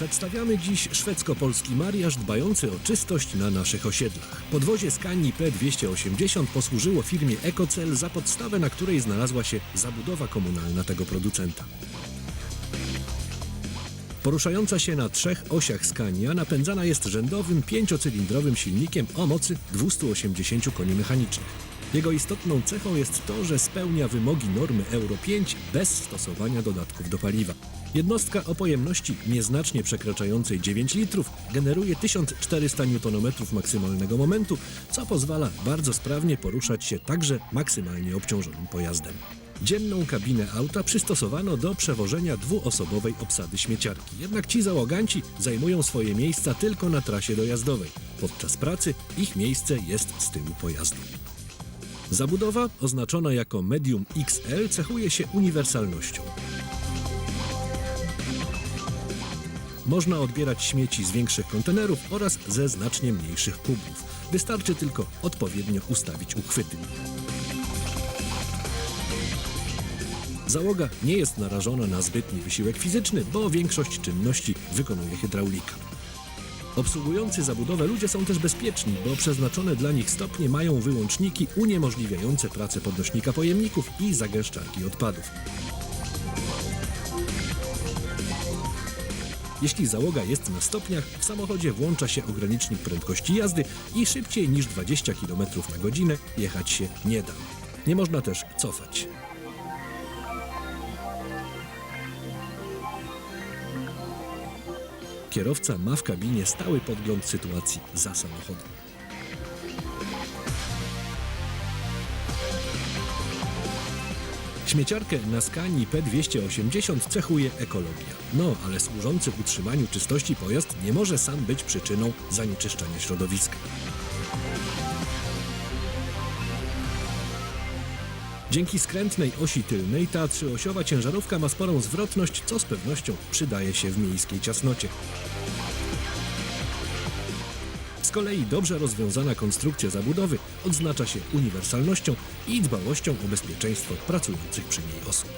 Przedstawiamy dziś szwedzko-polski mariaż dbający o czystość na naszych osiedlach. Podwozie Skani P280 posłużyło firmie Ecocel za podstawę, na której znalazła się zabudowa komunalna tego producenta. Poruszająca się na trzech osiach Scania napędzana jest rzędowym pięciocylindrowym silnikiem o mocy 280 koni mechanicznych. Jego istotną cechą jest to, że spełnia wymogi normy Euro 5 bez stosowania dodatków do paliwa. Jednostka o pojemności nieznacznie przekraczającej 9 litrów generuje 1400 Nm maksymalnego momentu, co pozwala bardzo sprawnie poruszać się także maksymalnie obciążonym pojazdem. Dzienną kabinę auta przystosowano do przewożenia dwuosobowej obsady śmieciarki. Jednak ci załoganci zajmują swoje miejsca tylko na trasie dojazdowej. Podczas pracy ich miejsce jest z tyłu pojazdu. Zabudowa, oznaczona jako Medium XL, cechuje się uniwersalnością. Można odbierać śmieci z większych kontenerów oraz ze znacznie mniejszych kubów. Wystarczy tylko odpowiednio ustawić uchwyty. Załoga nie jest narażona na zbytni wysiłek fizyczny, bo większość czynności wykonuje hydraulika. Obsługujący zabudowę ludzie są też bezpieczni, bo przeznaczone dla nich stopnie mają wyłączniki uniemożliwiające pracę podnośnika pojemników i zagęszczarki odpadów. Jeśli załoga jest na stopniach, w samochodzie włącza się ogranicznik prędkości jazdy i szybciej niż 20 km na godzinę jechać się nie da. Nie można też cofać. Kierowca ma w kabinie stały podgląd sytuacji za samochodem. Śmieciarkę na Skani P280 cechuje ekologia. No, ale służący utrzymaniu czystości pojazd nie może sam być przyczyną zanieczyszczania środowiska. Dzięki skrętnej osi tylnej ta trzyosiowa ciężarówka ma sporą zwrotność, co z pewnością przydaje się w miejskiej ciasnocie. Z kolei dobrze rozwiązana konstrukcja zabudowy odznacza się uniwersalnością i dbałością o bezpieczeństwo pracujących przy niej osób.